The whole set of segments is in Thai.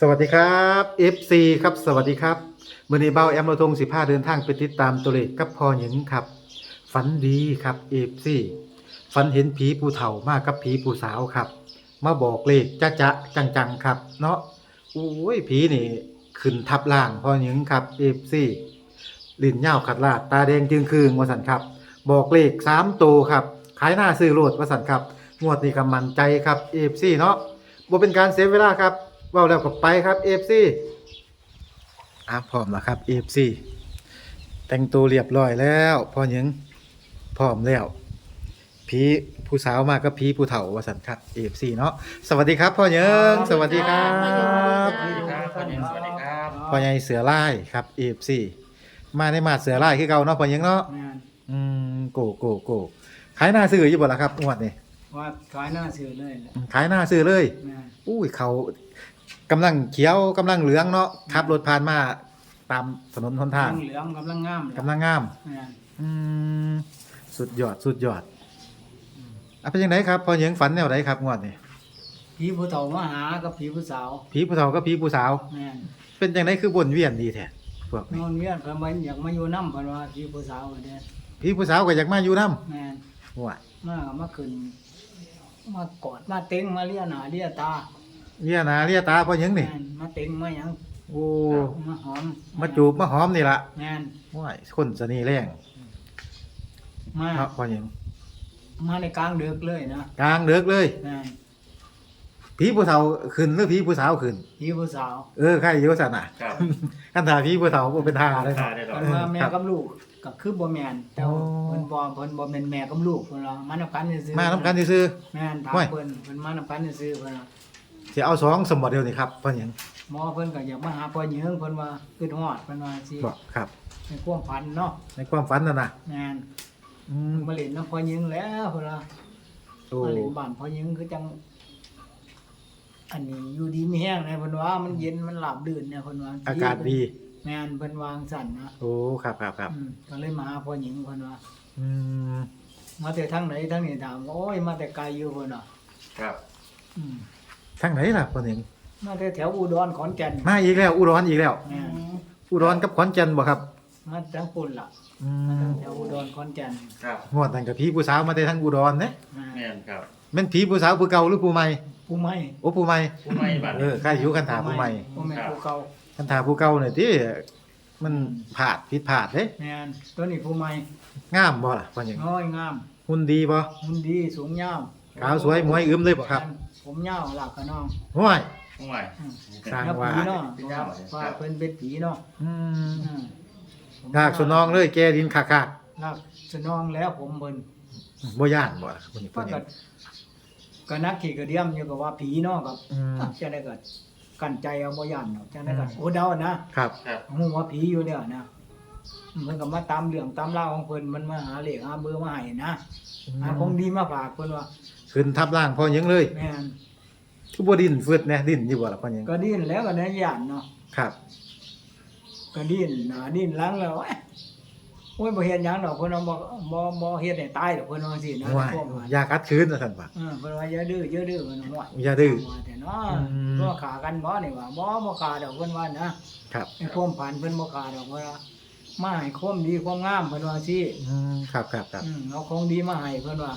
สวัสดีครับ FC ครับสวัสดีครับมื่อนี้เบ้าแอมเราทงสิผ้าเดินทางไปติดตามตัวเลขกับพอหญิงครับฝันดีครับ FC ฝันเห็นผีผู้เฒ่ามากกับผีผู้สาวครับ มาบอกเลขจะจะจังๆครับ เนาะโอ้ยผีนี่ขึ้นทับล่างพอหญิงครับ FC ลิ้นยาวขัดลาดตาแดงจึงคืงวสันครับ บอกเลขสามตัวครับขายหน้าซื้อโลดวสันครับงวดนี้กำมันใจครับ FC เนาะบ่เป็นการเสียเวลาครับ ว้าแล้วก็ไปครับ FC อะพร้อมแล้วครับ FC แต่งตัวเรียบร้อยแล้วพอหยังพร้อมแล้วผีผู้สาวมากับผีผู้เฒ่าวสันครับ FC เนาะสวัสดีครับพ่อหยังสวัสดีครับสวัสดีครับพ่อหญิงสวัสดีครับพ่อใหญ่เสือลายครับ FC มาในมาดเสือลายคือเก่าเนาะพ่อหยังเนาะงานอืมโกโกโกขายหน้าซื้ออยู่บ่ล่ะครับงวดนี้ว่าขายหน้าสื่อเลยแหละขายหน้าซื้อเลย งานอุ้ยเขา กำลังเขียวกำลังเหลืองเนาะขับรถผ่านมาตามถนนหนทางกำลังเหลืองกำลังงามกำลังงามงานอืมสุดยอดสุดยอดอะเป็นยังไงครับ พอเหยิงฝันแนวไหนครับงวดนี้ผีผู้เฒ่ามาหากับผีผู้สาวผีผู้เฒ่ากับผีผู้สาวงานเป็นยังไงคือบนเวียนดีแท้พวกนนี้อนเวียนเพิ่นมาอยากมาอยู่น้ำเพิ่นว่าผีผู้สาวเด้อผีผู้สาวก็อยากมาอยู่นำงานว่ามาก็มาขึ้นมากอดมาเต็งมาเลียหน้าเลียตา เลียหนาเลียตาพอเหยิงนี่งานมาเต็งมาหยังโอ้ มาหอมมาจูบมาหอมนี่ล่ะงานว้ายคนสนีแรงมาครับพอเหยิงมาในกลางดึกเลยนะกลางเดือกเลยงานผีผู้เฒ่าขึ้นหรือผีผู้สาวขึ้นผีผู้สาวเออใครอยู่สั่นน่ะครับคันถาผีผู้เฒ่าบ่เป็นท่าเลยทาเนาะได้หรอเพิ่นว่าแม่กับลูกก็คือบ่แม่นแต่ว่าโอ้ เพิ่นบ่เพิ่นบ่แม่นแม่กับลูกเพิ่นว่ามานํกันซื่อๆมานํกันซื่อ แม่นถามโอ้ย เพิ่นเพิ่นมานํกันซื่อๆเพิ่นว่าๆ สิเอาสองสมบัติเดียวนี่ครับพ่อหยังหมอเพิ่นก็อยากมาหาพ่อเหยิงเพิ่นว่าคิดฮอดเพิ่นว่าสิบอกครับ ในความฝันเนาะในความฝันน่ะนะแม่นอืมมาเล่นน้ำพ่อเหยิงแล้วเพิ่นว่าโอ้มาเล่นบ้านพ่อเหยิงคือจัง อันนี้อยู่ดีมีแห้งนะเพิ่นว่ามันเย็นมันหลับดื่นเนี่ยเพิ่นว่าอากาศดีแม่นเพิ่นวางสั่นนะโอ้ครับครับครับอืมก็เลยมาหาพ่อเหยิงเพิ่นว่า อืมมาแต่ทางไหนทางนี้ถามโอ้ยมาแต่ไกลอยู่เพิ่นว่าครับ อืมทางไหนล่ะพ่อหยังมาแต่แถวอุดรขอนแก่นมาอีกแล้ว อุดรอีกแล้ว แม่นอุดรกับขอนแก่นบ่ครับมาทางปุ่นล่ะอืมามทางแถวอุดรขอนแก่นครับงวดนั้นกับผีผู้สาวมาแต่ทางอุดรเด้แม่แม่นครับแม่นผีผู้สาวผู้เก่าหรือผู้ใหม่ผู้ใหม่โอ้ผู้ใหม่ผู้ไม่บัตรเออใครอยู่คันถาผู้ใหม่ผู้ใหม่ผู้เก่าคันถาผู้เก่าเนี่ยที่มันผาดผิดผาดเด้แม่นตัวนี้ผู้ใหม่งามบ่ล่ะพ่อหยังน้อยงามหุ่นดีบ่ หุ่นดีสูงยาวขาวสวยมวยอึมเลยบ่ครับ ผมยาวหลักกับน้องห้วยผู้ไม่อืมสร้างแล้วว่า ผีเนาะเป็นยาวเหรอว่าครับเพิ่นเป็นผีเนาะอืมอืมผมหากสนองเลยแกดินขากลากสนองแล้วผมเพิ่นๆบ่ย่านบ่ล่ะพ่อหยังพ่ก็อหยัก็งก็นักขี่กระเดียมอยู่กับว่าผีเนาะกับอืม จะได้ก็กันใจเอาบ่ย่านเนาะจะได้ก็โอ้เดานะครับครับ ฮู้ว่าผีอยู่เนี่ยนะเพิ่นก็มาตามเรื่องตามเล่าวของเพิ่นมันมาหาเลขหาเบอร์มาให้นะหาของดีมาฝากเพิ่นว่า ขึ้นทับล่างพ่อหยังเลยแม่นคือบ่ดิ้นฟึดแน่ดิ้นอยู่บ่ล่ะพ่อหยังก็ดิ้นแล้วก็ได้ย่านเนาะครับ ก็ดิ้นหน้าดิ้นหลังแล้วเอ้ยโอ้ยบ่เฮ็ดหยังดอกเพิ่นว่าบ่บ่บ่เฮ็ดให้ตายดอกเพิ่นว่าจังซี่นะว้ายพวกมันยากัดคืนว่าซั่นบ่เออเพิ่นว่าอย่าดื้ออย่าดื้อเพิ่นว่าอย่าดื้อว่าแต่เนาะอืมเพิ่นว่าฆ่ากันบ่นี่ว่าบ่บ่ฆ่าดอกเพิ่นว่านะครับไอ้ความผันเพิ่นบ่ฆ่าดอกเพิ่นว่ามาให้ความดีความงามเพิ่นว่าซี่อืมครับครับครับ อืมเอาของดีมาให้เพิ่นว่า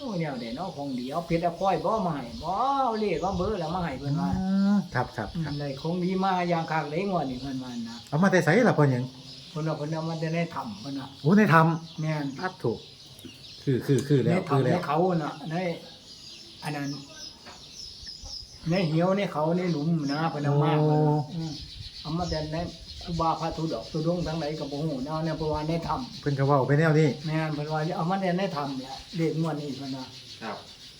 โอ้ยแนวเด่นเอาของดีเอาเพชรเอาพลอยบ่มาให้บ่เอาเลขเอาเบอร์แล้วมาให้เพิ่นว่าอืมครับครับอืครัมบได้ของดีมาอย่างคักเลยงวดนี้เพิ่นว่านะเอามาแต่ไสล่ะพ่อหยังเพิ่นว่าเพิ่นเอามาแต่ในถ้ำเพิ่นว่าโอ้ในธรรมแม่นอัดถูก คือคือคือในแล้วคือถ้ำในแล้วเขาน่ะในอันนั้นในเหี่ยวในเขาในหลุมนะเพิ่นเอามาเพิ่นว่าอืมเอามาแต่ใน ครูบาพระธุดอกตุดงทั้งหลายก็บ่ฮู้เนาะเนี่ยเพราะว่าในถ้ำเพิ่นก็เว้าไปแนวนี้แม่นเพิ่นว่าเอามาแต่ในถ้ำเนี่ยเลขงวดนี้เพิ่นว่าครับ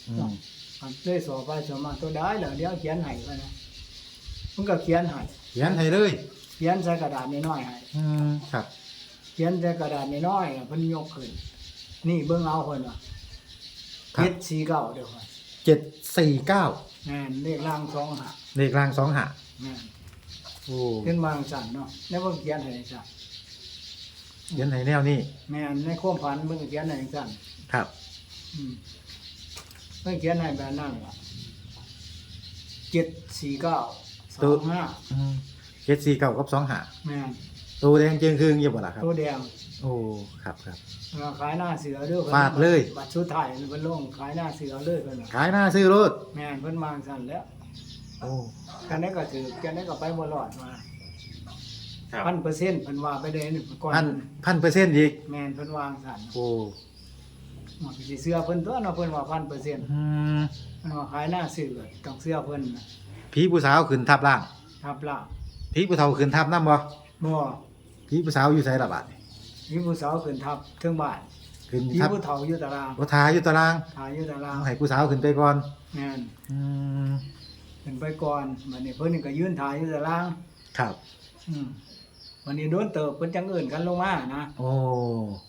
อืมมันเลยสอบไปสอบมาตัวได้เหรอเดี๋ยวเขียนให้เพิ่นนะมันก็เขียนให้เขียนให้เลยเขียนใส่กระดาษน้อยๆให้อืมครับ เขียนใส่กระดาษน้อยๆอะเพิ่นยกขึ้น นี่เบิ่งเอาเพิ่นว่าครับ เจ็ดสี่เก้าเด้อเพิ่นเจ็ดสี่เก้าแม่นเลขล่างสองหาเลขรางสองหาแม่นโอ้เป็นบางสั่นเนาะแล้วเพิ่นเขียนให้สั่นเขียนให้แนวนี้แม่นในความฝันเพิ่นก็เขียนให้สั่นครับ อืมเพิ่นเขียนให้แบบนั้นล่ะเจ็ดสี่เก้าสสองห้าเจ็ดสี่เก้ากับสองหาแม่นตัวแดงเจียงครึ่งอยู่บ่ล่ะครับ ตัวแดงโอ้ครับครับเราขายหน้าเสือเด้อพิ่นฟาดเลย บัตรชุดไทยเพิ่นลงขายหน้าเสือเลยเพิ่นน่ะขายหน้าซื้อรถแม่นเพิ่นวางสั่นแล้ว โอ้กันนี้ก็ถือกันนี้ก็ไปบ่รอดมาครับพันเปอร์เซ็นต์เพิ่นว่าไปเลยนี่ก่อนพันพันเปอร์เซ็นต์อีกแม่นเพิ่นวางสั่นโอ้มันก็สิเสื้อเพิ่นตัวเนาะเพิ่นว่าพันเปอร์เซ็นต์อืมเพิ่นว่าขายหน้าเสือต้องเสื้อเพิ่นน่ะผีผู้สาวขึ้นทับล่างทับล่างผีผู้เฒ่าขึ้นทับน้ำบ่บ่ผีผู้สาวอยู่ไสล่ะบาดนี่มีผู้สาวขึ้นทับเทิงบ้านขึ้นมีทับผู้เฒ่าอยู่ตารางบ่ทาอยู่ตารางทาอยู่ตารางเอาให้ผู้สาวขึ้นไปก่อนแม่นอืม ขึ้นไปก่อนบัดนี้เพิ่นนี่ก็ยืนถ่ายอยู่ตาราง ครับ อืมวันนี้โดนเติบเพิ่นจังเอิ้นกันลงมานะโอ้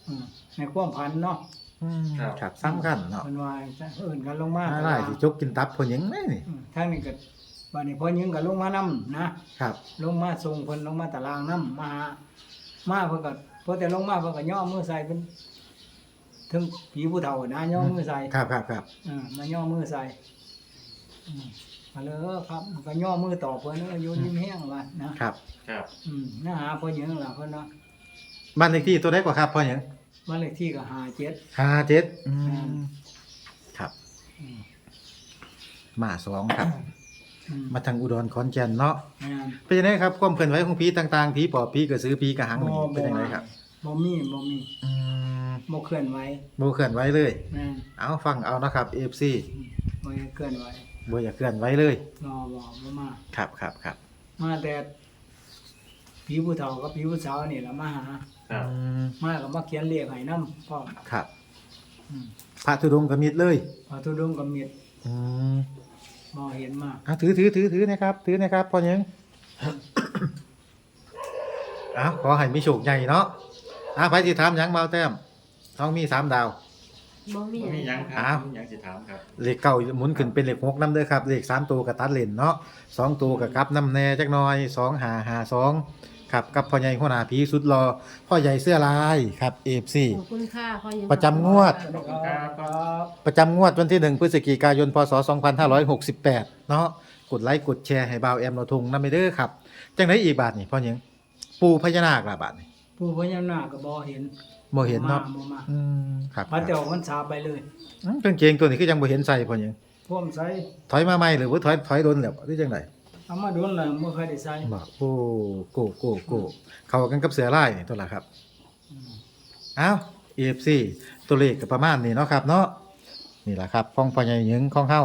อืมในความพันเนาะอืมครับสำคัญเนาะเพิ่นว่าจะเอิ้นกันลงมาอะไรสิจกกินตับคนหยังไงนี่อืมทางนี้ก็บัดนี้พอยิงก็ลงมานํนะ ครับ ลงมาส่งเพิ่นลงมาตารางนํมาหามาเพิ่นก็พอแต่ลงมาเพิ่นก็ย่อมือใส่เพิ่นถึงผีผู้เฒ่านะย่อมือใส่ครับครับครับเออมาย่อมือใส่อืม มาเลยเออครับก็ย่อมือตอบเพิ่นเอออยู่ยิ้มแห้งว่านะครับ ครับอืมนะหาพอยิงล่ะเพิ่นเนาะบ้านเลขที่ตัวไหนกว่าครับพ่อหยังบ้านเลขที่ก็57ห้าเจ็ดอือืมมครับ อืมมาสองครับ อืมมาทางอุดรขอนแก่นเนาะแม่นเป็นยังไงครับความเคลื่อนไหวของผีต่างๆผีปอบผีกระสือผีกระหังนี่เป็นยังไงครับบ่มีบ่มีอืมบ่เคลื่อนไหวโบเคลื่อนไหวเลย แม่นเอาฟังเอานะครับ FC บ่เคลื่อนไหว บ่อยากเคลื่อนไหวเลยรอบ่บ่มา ครับครับครับมาแต่ผีผู้เฒ่ากับผีผู้สาวนี่ล่ะมาหา ครับอืมมาก็มาเขียนเลขให้นำพร้อมครับ อืมพระธุดงค์กมิดเลยพอทุดงค์ก็มีดอืมบ่เห็นมาเอาถือถือถือถือนะครับ ถือนะครับพ่อหยังเอาขอให้มีโชคใหญ่เนาะอะไปสิถามหยังเบาแต้มท้องมีสามดาว บ่มีมีหยังคอ้ารัวบมีหยังสิถามครับ เลขเก้าหมุนขึ้นเป็นเลขหกน้ำเด้อครับเลขสามตัวกับตัดเลนเนาะสองตัวกับกลับน้ำแน่จักหน่อยสองหาหาสองครับกับพ่อใหญ่หัวหน้าผีสุดรอพ่อใหญ่เสื้อลายครับเอฟซี ขอบคุณค่ะพ่อยัง ประจำงวดครับครับ ประจำงวดวันที่ 1 พฤศจิกายน พศ 2568 เนาะกดไลค์กดแชร์ให้บ่าวแอมเราทงนำไปเด้อครับ จังไดอีกบาทนี่พ่อหยังปูพญานาคล่ะบาทนี่ผู้พญานาคก็บ่เห็น บ่เห็นเนาะบ่มาอืมครับพระเจ้ามันสาไปเลยอืมกางเกงตัวนี้คือยังบ่เห็นใส่พ่อหยังพ่วมใส่ถอยมาใหม่หรือว่าถอยถอยโดนแล้วหรือจังไดเอามาโดนแล้วบ่เคยได้ใส่บอกโอ้โกโกโกเข้ากันกับเสือลายนี่ตัวละครับ อืม อ้าว EFC ตัวเลขก็ประมาณนี้เนาะครับเนาะนี่แหละครับของพ่อใหญ่หญิงของเฮา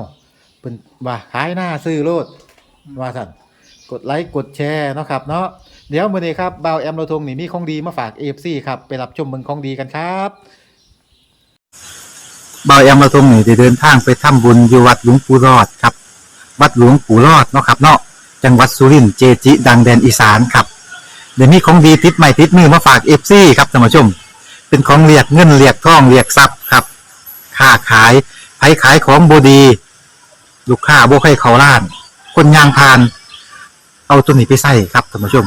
เพิ่นว่าขายหน้าซื้อโลดว่าสั่นกดไลค์กดแชร์เนาะครับเนาะ เดี๋ยวมื้อนี้ครับบ่าวแอมโรทงนี่มีของดีมาฝาก AFC ครับไปรับชมเมืองของดีกันครับบ่าวแอมโรทงนี่ได้เดินทางไปทำบุญอยู่วัดหลวงปู่รอดครับ วัดหลวงปู่รอดเนาะครับเนาะจังหวัดสุรินทร์เจจิ ดังแดนอีสานครับเดี๋ยวมีของดีติดใหม่ติดมือมาฝาก FC ครับท่านผู้ชม เป็นของเรียกเงินเรียกทองเรียกทรัพย์ครับค้าขายไผขายของบดี ลูกค้าบ่ใครเขาล้าน คนยางพาน เอาตัวนี้ไปใส่ครับท่านผู้ชม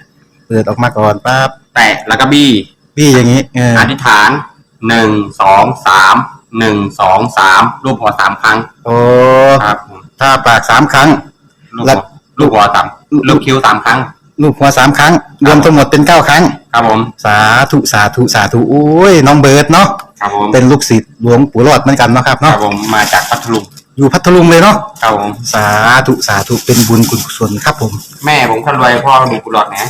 เปิดออกมาก่อนปั๊บแตะแล้วก็บี้พี่อย่างนี้เอออธิษฐานหนึ่งสองสามหนึ่งสองสามรูปหัวสามครั้งโอ้ครับผมถ้าปากสามครั้ง ลูกแล้หัวว ลูกหัวสามลูกคิ้วสามครั้ง ลูกหัวสามครั้ง รวมทั้งหมดเป็นเก้าครั้ง ครับผมสาธุสาธุสาธุโอ้ยน้องเบิร์ดเนาะครับผมเป็นลูกศิษย์หลวงปู่รอดเหมือนกันเนาะครับครัเนาะบผมมาจากพัทลุงอยู่พัทลุงเลยเนาะครับผมสาธุสาธุเป็นบุญกุศลครับผม แม่ผมคนรวยพ่อมีกุหลาบนะ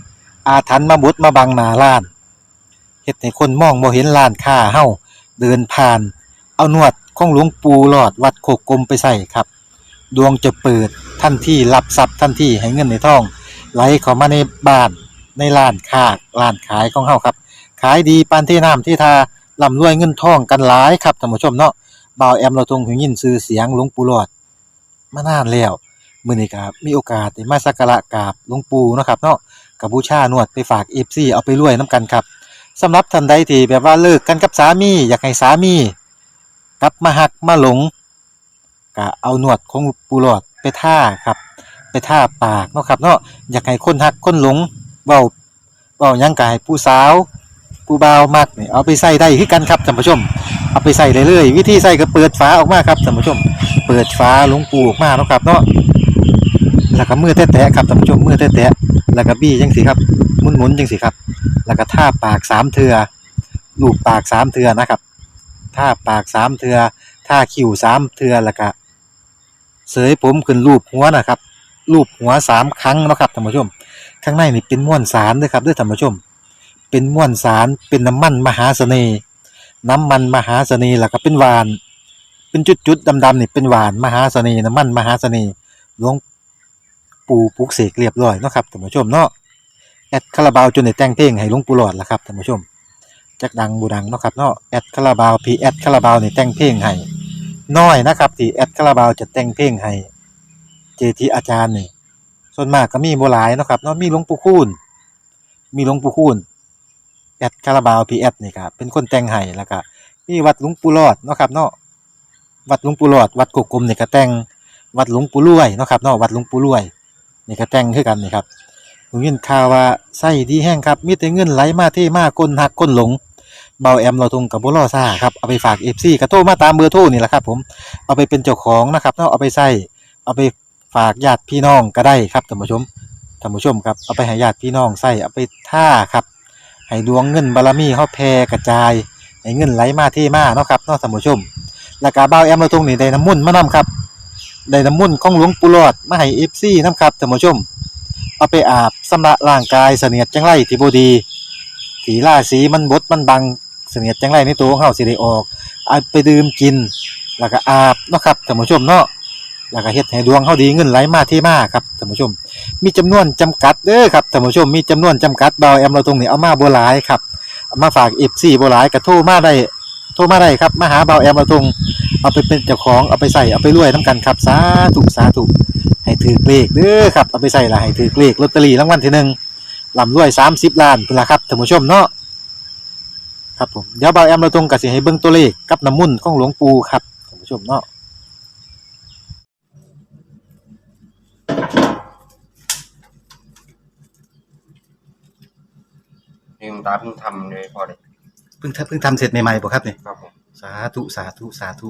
อาถรรพ์มาบดมาบังหน้าร้านเฮ็ดให้คนมองบ่เห็นร้านค้าเฮาเดินผ่าน เอานวดของหลวงปู่หลอดวัดโคกกลมไปใส่ครับ ดวงจะเปิดทันที่รับทรัพย์ทันที่ให้เงินในท้อง ไหลเข้ามาในบ้านในร้านค้าร้านขายของเฮาครับ ขายดีปานที่น้ำที่ทาร่ำรวยเงินทองกันหลายครับท่านผู้ชมเนาะบ่าวแอมเราทรงหูยินชื่อเสียงหลวงปู่หลอดมานานแล้วมื้อนี้ก็มีโอกาสได้มาสักการะกราบหลวงปู่เนาะครับเนาะ กับบูชานวดไปฝาก FC เอาไปรวยนํกันครับสำหรับท่านใดที่แบบว่าเลิกกันกับสามีอยากให้สามีกลับมาหักมาหลงก็เอาหนวดของปูหลอดไปท่าครับ ไปท่าปากเนาะครับเนาะอยากให้คนหักคนหลงเว้าเว้ายังกายผู้สาวผู้บ่าวมักนี่เอาไปใส่ได้คือกันครับท่านผู้ชม เอาไปใส่ได้เลย วิธีใส่ก็เปิดฝาออกมาครับท่านผู้ชม เปิดฝาหลงปูออกมาเนาะครับเนาะแล้วก็มือแตะๆครับท่านผู้ชมมือแตะๆ แล้วก็บี้จังสิครับหมุนๆจังสิครับ แล้วก็ท่าปากสามเทือลูบปากสามเทือนะครับท่าปากสามเทือท่าคิ้วสามเทือแล้วก็เสยผมขึ้นรูปหัวนะครับรูปหัวสามครั้งนะครับท่านผู้ชม ข้างในนี่เป็นม้วนสารด้วยครับด้วยท่านผู้ชม เป็นม้วนสารเป็นน้ำมันมหาเสน่ห์น้ำมันมหาเสน่ห์แล้วก็เป็นหวาน เป็นจุดๆดำๆนี่เป็นหวานมหาเสน่ห์น้ำมันมหาเสน่ห์หลวง ปู่ปลุกเสกเรียบร้อยเนาะครับท่านผู้ชมเนาะแอดคาราบาวจนได้แต่งเพลงให้หลวงปู่หลอดละครับท่านผู้ชมจักดังบูดังเนาะครับเนาะแอดคาราบาวพีแอดคาราบาวนี่แต่งเพลงให้น้อยนะครับที่แอดคาราบาวจะแต่งเพลงให้เจทีอาจารย์นี่ส่วนมากก็มีโบ่หลายเนาะครับเนาะมีหลวงปู่คูณมีหลวงปู่คูณแอดคาราบาวพีแอดนี่ครับเป็นคนแต่งให้แล้วก็มีวัดหลวงปู่รอดเนาะครับเนาะวัดหลวงปู่รอด วัดกกกลมนี่ก็แต่งวัดหลวงปู่รวยเนาะครับเนาะวัดหลวงปู่รวย นี่ก็แต่งคือกันนี่ครับผมยินข่าวว่าไส้ดีแห้งครับมีแต่เงินไหลมาเทมาก้นหักก้นหลงเบาแอมเราทงกับบุรอซ่าครับเอาไปฝากเอฟซีกระโทรมาตามเบอร์โทรนี่แหละครับผมเอาไปเป็นเจ้าของนะครับเนาะเอาไปใส่เอาไปฝากญาติพี่น้องก็ได้ครับท่านผู้ชมท่านผู้ชมครับเอาไปให้ญาติพี่น้องใส่เอาไปท่าครับให้ดวงเงินบารมีเขาแผ่กระจายให้เงินไหลมาเทมาเนาะครับเนาะท่านผู้ชมแล้วก็เบาแอมเราทงนี่ได้น้ำมุ่นมานํครับ ได้น้ำมุ่นต์ของหลวงปู่หลอดมาให้เอฟซีนํครับท่านผู้ชม เอาไปอาบสำระร่างกายเสนียดจังไรที่บดีสีล่าสีมันบดมันบังเสนียดจังไรในตัวของเฮาสิได้ออกเอาไปดื่มกิน แล้วก็อาบเนาะครับท่านผู้ชมเนาะแล้วก็เฮ็ดให้ดวงเฮาดีเงินไหลมาเทมาครับท่านผู้ชม มีจำนวนจำกัดเด้อครับท่านผู้ชม มีจำนวนจำกัดเบาแอมเราตรงนี้เอามาบ่หลายครับเอามาฝาก FC บ่หลายก็โทรมาได้โทรมาได้ครับมาหาเบาแอมเราตรง เอาไปเป็นเจ้าของเอาไปใส่เอาไปรวยนํกันครับสาธุสาธุให้ถือเลขเด้อครับเอาไปใส่ละให้ถือเลขลอตเตอรี่รางวัลที่หนึ่งลำรวย30ล้านพุ่นละครับท่านผู้ชมเนาะครับผมเดี๋ยวเบาแอมเราตรงกับสิให้เบิ่งตัวเลขกับน้ำมุ่นต์ของหลวงปู่ครับท่านผู้ชมเนาะนี่คุณตาเพิ่งทำเลยพอเลยเพิ่งเพิ่งทำเสร็จใหม่ๆบ่ครับเนี่ยครับผม สาธุสาธุสาธุ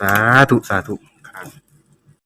สาธุสาธุครับ